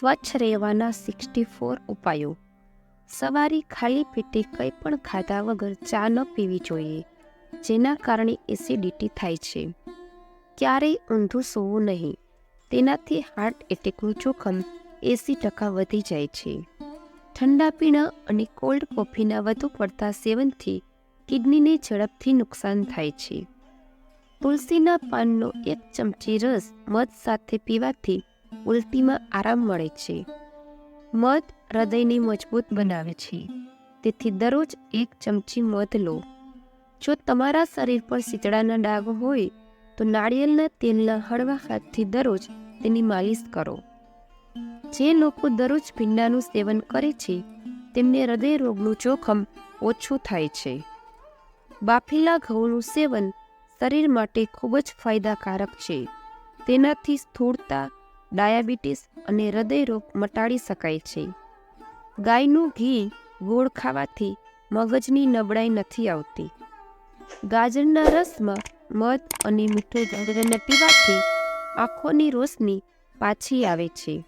સ્વચ્છ રહેવાના sixty four ઉપાયો. સવારે ખાલી પેટે કંઈ પણ ખાધા વગર ચા ન પીવી જોઈએ, જેના કારણે એસિડિટી થાય છે. ક્યારેય ઊંધું સૂવું નહીં, તેનાથી હાર્ટ એટેકનું જોખમ એંસી ટકા વધી જાય છે. ઠંડા પીણા અને કોલ્ડ કોફીના વધુ પડતા સેવનથી કિડનીને ઝડપથી નુકસાન થાય છે. તુલસીના પાનનો એક ચમચી રસ મધ સાથે પીવાથી ઉલટીમાં આરામ મળે છે. મધ હૃદયને મજબૂત બનાવે છે. તેથી દરરોજ એક ચમચી મધ લો. જો તમારા શરીર પર શીતળાના ડાઘ હોય, તો નાળિયેરના તેલના હળવા હાથથી દરરોજ તેની માલિશ કરો. જે લોકો દરરોજ ભીંડાનું સેવન કરે છે, તેમને હૃદય રોગનું જોખમ ઓછું થાય છે. બાફેલા ઘઉંનું સેવન શરીર માટે ખૂબ જ ફાયદાકારક છે. તેનાથી સ્થૂળતા ડાયાબિટીસ અને હૃદયરોગ મટાડી શકાય છે. ગાયનું ઘી ગોળ ખાવાથી મગજની નબળાઈ નથી આવતી. ગાજરના રસમાં મધ અને મીઠું ગાજરને પીવાથી આંખોની રોશની પાછી આવે છે.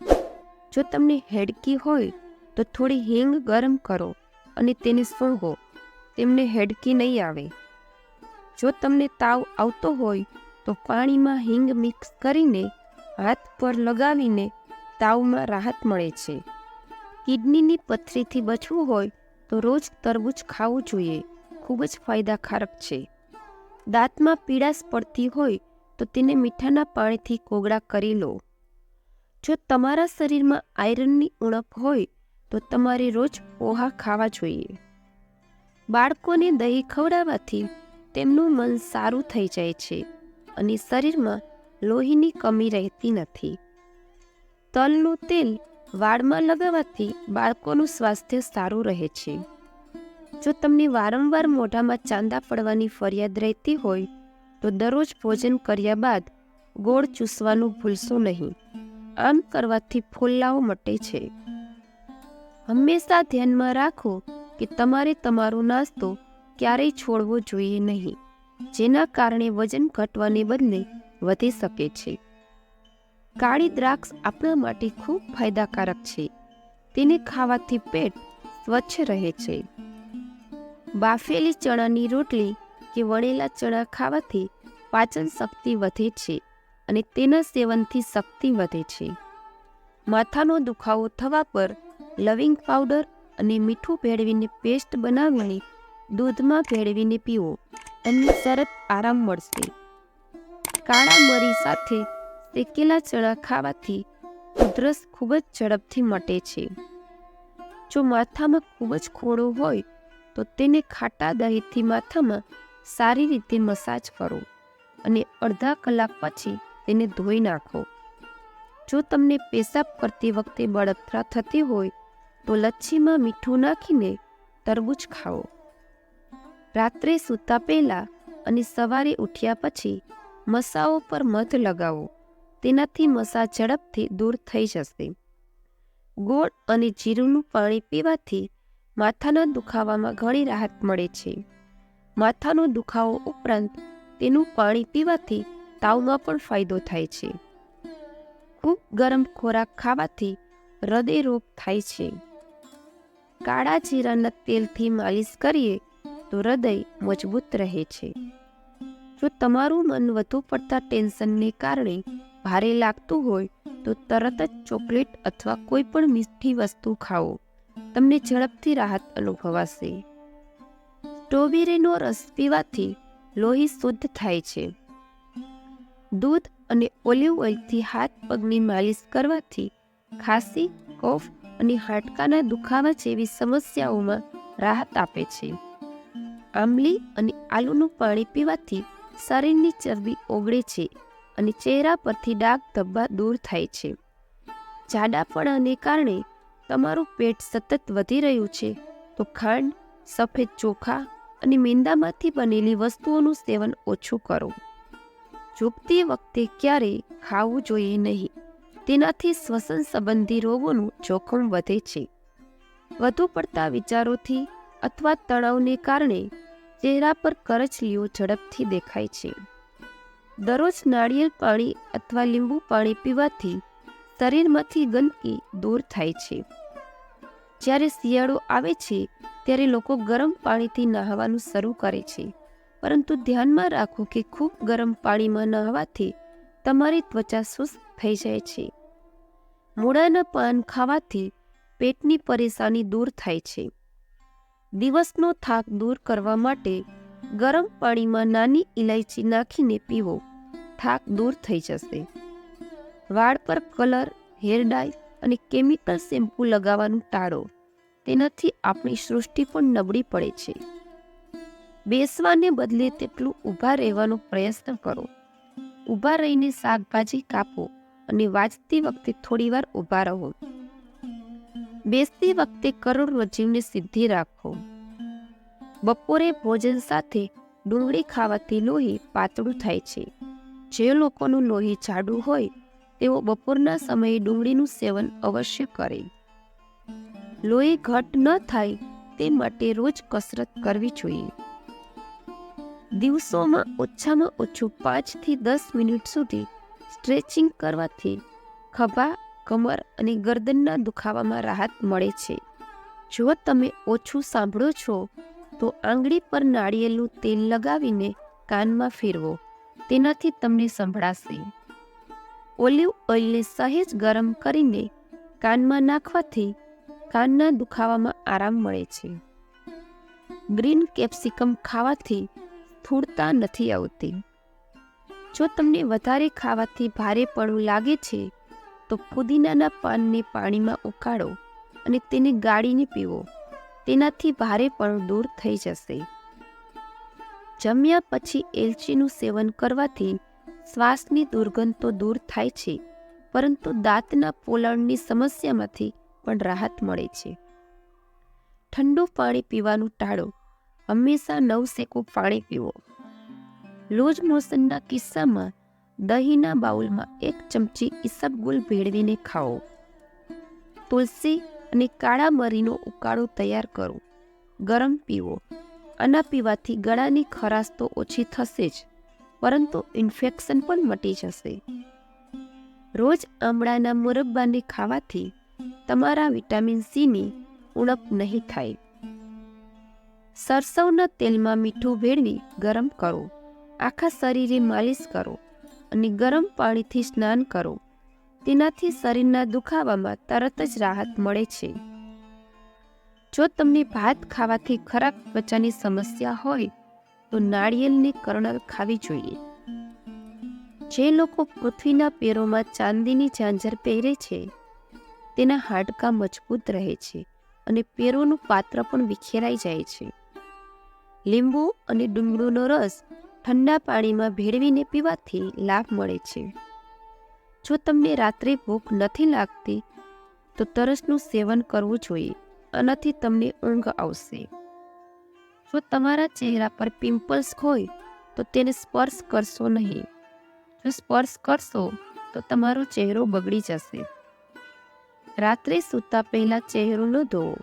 જો તમને હેડકી હોય તો થોડી હિંગ ગરમ કરો અને તેને સૂંઘો. તેમને હેડકી નહીં આવે. જો તમને તાવ આવતો હોય તો પાણીમાં હિંગ મિક્સ કરીને હાથ પર લગાવીને તાવમાં રાહત મળે છે. કિડનીની પથરીથી બચવું હોય તો રોજ તરબૂચ ખાવું જોઈએ. ખૂબ જ ફાયદાકારક છે. દાંતમાં પીડાશ પડતી હોય તો તેને મીઠાના પાણીથી કોગળા કરી લો. જો તમારા શરીરમાં આયરનની ઉણપ હોય તો તમારે રોજ પોહા ખાવા જોઈએ. બાળકોને દહીં ખવડાવવાથી તેમનું મન સારું થઈ જાય છે અને શરીરમાં લોહીની કમી રહેતી નથી. તલનું તેલ વાળમાં લગાવવાથી બાળકોનું સ્વાસ્થ્ય સારું રહે છે. જો તમને વારંવાર મોઢામાં ચાંદા પડવાની ફરિયાદ રહેતી હોય, તો દરરોજ ભોજન કર્યા બાદ ગોળ ચૂસવાનું ભૂલશો નહીં. આમ કરવાથી ફોલ્લાઓ મટે છે. હંમેશા ધ્યાનમાં રાખો કે તમારે તમારો નાસ્તો ક્યારેય છોડવો જોઈએ નહીં, જેના કારણે વજન ઘટવાને બદલે વધી શકે છે. કાળી દ્રાક્ષ આપણા માટે ખૂબ ફાયદાકારક છે. તેને ખાવાથી પેટ સ્વચ્છ રહે છે. બાફેલી ચણાની રોટલી કે વણેલા ચણા ખાવાથી પાચન શક્તિ વધે છે અને તેના સેવનથી શક્તિ વધે છે. માથાનો દુખાવો થવા પર લવિંગ પાવડર અને મીઠું ભેળવીને પેસ્ટ બનાવીને દૂધમાં ભેળવીને પીવો. તમને તરત આરામ મળશે. કાળા મરી સાથે શેકેલા ચણા ખાવાથી ઉધરસ ખૂબ જ ઝડપથી મટે છે. જો માથામાં ખૂબ જ ખોડો હોય, તો તેને ખાટા દહીંથી માથામાં સારી રીતે મસાજ કરો અને અડધા કલાક પછી તેને ધોઈ નાખો. જો તમને પેશાબ કરતી વખતે બળતરા થતી હોય, તો લચ્છીમાં મીઠું નાખીને તરબૂચ ખાઓ. રાત્રે સૂતા પહેલાં અને સવારે ઉઠ્યા પછી મસાઓ પર મધ લગાવો. તેનાથી મસા ઝડપથી દૂર થઈ જશે. ગોળ અને જીરુંનું પાણી પીવાથી માથાના દુખાવામાં ઘણી રાહત મળે છે. માથાનો દુખાવો ઉપરાંત તેનું પાણી પીવાથી તાવમાં પણ ફાયદો થાય છે. ખૂબ ગરમ ખોરાક ખાવાથી હૃદયરોગ થાય છે. કાળા જીરાના તેલથી માલિશ કરીએ તો હૃદય મજબૂત રહે છે. જો તમારું મન વધુ પડતા ટેન્શનને કારણે ભારે લાગતું હોય, તો તરત જ ચોકલેટ અથવા કોઈ પણ મીઠી વસ્તુ ખાઓ. તમને ઝડપથી રાહત અનુભવાશે. સ્ટ્રોબેરીનો રસ પીવાથી લોહી શુદ્ધ થાય છે. દૂધ અને ઓલિવ ઓઇલથી હાથ પગની માલિશ કરવાથી ખાંસી, કફ અને હાડકાના દુખાવા જેવી સમસ્યાઓમાં રાહત આપે છે. આંબલી અને આલુનું પાણી પીવાથી શરીરની ચરબી ઓગળે છે અને ચહેરા પરથી ડાઘ ધબ્બા દૂર થાય છે. જાડાપણાને કારણે તમારું પેટ સતત વધી રહ્યું છે. તો ખાંડ, સફેદ ચોખા અને મેંદામાંથી બનેલી વસ્તુઓનું સેવન ઓછું કરો. ઝૂકતી વખતે ક્યારેય ખાવું જોઈએ નહીં. તેનાથી શ્વસન સંબંધી રોગોનું જોખમ વધે છે. વધુ પડતા વિચારોથી અથવા તણાવને કારણે ચહેરા પર કરચલીઓ ઝડપથી દેખાય છે. દરરોજ નાળિયેર પાણી અથવા લીંબુ પાણી પીવાથી શરીરમાંથી ગંદકી દૂર થાય છે. જ્યારે શિયાળો આવે છે, ત્યારે લોકો ગરમ પાણીથી નહાવાનું શરૂ કરે છે. પરંતુ ધ્યાનમાં રાખો કે ખૂબ ગરમ પાણીમાં નહાવાથી તમારી ત્વચા શુષ્ક થઈ જાય છે. મૂળાના પાન ખાવાથી પેટની પરેશાની દૂર થાય છે. દિવસનો થાક દૂર કરવા માટે ગરમ પાણીમાં નાની ઇલાયચી નાખીને પીવો. થાક દૂર થઈ જશે. વાળ પર કલર, હેર ડાય અને કેમિકલ શેમ્પૂ લગાવવાનું ટાળો. તેનાથી આપણી સૃષ્ટિ પણ નબળી પડે છે. બેસવાને બદલે તેટલું ઊભા રહેવાનો પ્રયત્ન કરો. ઊભા રહીને શાકભાજી કાપો અને વાંચતી વખતે થોડીવાર ઊભા રહો. બેસતી વખતે કરોડરજ્જુની સિદ્ધિ રાખો. બપોરે ભોજન સાથે ડુંગળી ખાવાથી લોહી પાતળું થાય છે. જે લોકોનું લોહી જાડું હોય, તેઓ બપોરના સમયે ડુંગળીનું સેવન અવશ્ય કરે. લોહી ઘટ ન થાય તે માટે રોજ કસરત કરવી જોઈએ. દિવસોમાં ઓછામાં ઓછું પાંચથી દસ મિનિટ સુધી સ્ટ્રેચિંગ કરવાથી ખભા કમર અને ગરદનના દુખાવામાં રાહત મળે છે. જો તમે ઓછું સાંભળો છો, તો આંગળી પર નાળિયેરનું તેલ લગાવીને કાનમાં ફેરવો. તેનાથી તમને સંભળાશે. ઓલિવ ઓઇલને સહેજ ગરમ કરીને કાનમાં નાખવાથી કાનના દુખાવામાં આરામ મળે છે. ગ્રીન કેપ્સિકમ ખાવાથી સ્થૂળતા નથી આવતી. જો તમને વધારે ખાવાથી ભારેપણું લાગે છે તો ફુદીનાના પાનને પાણીમાં ઉકાળો અને તેને ગાળીને પીવો. તેનાથી ભારેપણું દૂર થઈ જશે. જમ્યા પછી એલચીનું સેવન કરવાથી શ્વાસની દુર્ગંધ તો દૂર થાય છે, પરંતુ દાંતના પોલાણની સમસ્યામાંથી પણ રાહત મળે છે. ઠંડુ પાણી પીવાનું ટાળો. હંમેશા નવ સેકું પાણી પીવો. લૂઝ મોશનના કિસ્સામાં દહીંના બાઉલમાં એક ચમચી ઈસબગુલ ભેળવીને ખાઓ. તુલસી અને કાળા મરીનો ઉકાળો તૈયાર કરો. ગરમ પીવો. આના પીવાથી ગળાની ખરાશ તો ઓછી થશે જ, પરંતુ ઇન્ફેક્શન પણ મટી જશે. રોજ આમળાના મુરબ્બાને ખાવાથી તમારા વિટામિન સીની ઉણપ નહીં થાય. સરસવના તેલમાં મીઠું ભેળવી ગરમ કરો. આખા શરીરે માલિશ કરો. અને ગરમ પાણીથી સ્નાન કરો. તેનાથી શરીરના દુખાવામાં તરત જ રાહત મળે છે. જો તમને ભાત ખાવાથી ખરાબ ત્વચાની સમસ્યા હોય, તો નાળિયેરની કરણલ ખાવી જોઈએ. જે લોકો પૃથ્વીના પેરોમાં ચાંદીની ઝાંઝર પહેરે છે, તેના હાડકાં મજબૂત રહે છે અને પેરોનું પાત્ર પણ વિખેરાઈ જાય છે. લીંબુ અને ડુંગળીનો રસ ઠંડા પાણીમાં ભેળવીને પીવાથી લાભ મળે છે. જો તમને રાત્રે ભૂખ નથી લાગતી, તો તરસનું સેવન કરવું જોઈએ આનાથી તમને ઊંઘ આવશે. જો તમારા ચહેરા પર પિમ્પલ્સ હોય, તો તેને સ્પર્શ કરશો નહીં. જો સ્પર્શ કરશો, તો તમારો ચહેરો બગડી જશે. રાત્રે સૂતા પહેલાં ચહેરો ન ધોવો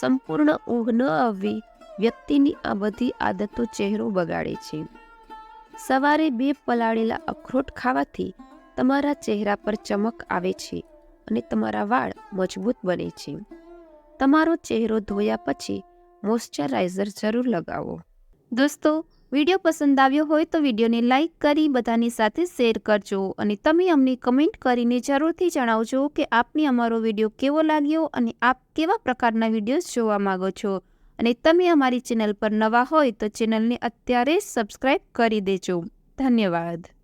સંપૂર્ણ ઊંઘ ન આવવી વ્યક્તિની આ બધી આદતો ચહેરો બગાડે છે. સવારે બે પલાળેલા અખરોટ ખાવાથી તમારા ચહેરા પર ચમક આવે છે અને તમારા વાળ મજબૂત બને છે. તમારો ચહેરો ધોયા પછી મોઇશ્ચરાઇઝર જરૂર લગાવો. દોસ્તો, વીડિયો પસંદ આવ્યો હોય તો વિડીયોને લાઇક કરી બધાની સાથે શેર કરજો અને તમે અમને કમેન્ટ કરીને જરૂરથી જણાવજો કે આપને અમારો વીડિયો કેવો લાગ્યો અને આપ કેવા પ્રકારના વિડીયોઝ જોવા માગો છો. અને તમે અમારી ચેનલ પર નવા હોય તો ચેનલને અત્યારે સબસ્ક્રાઈબ કરી દેજો. ધન્યવાદ.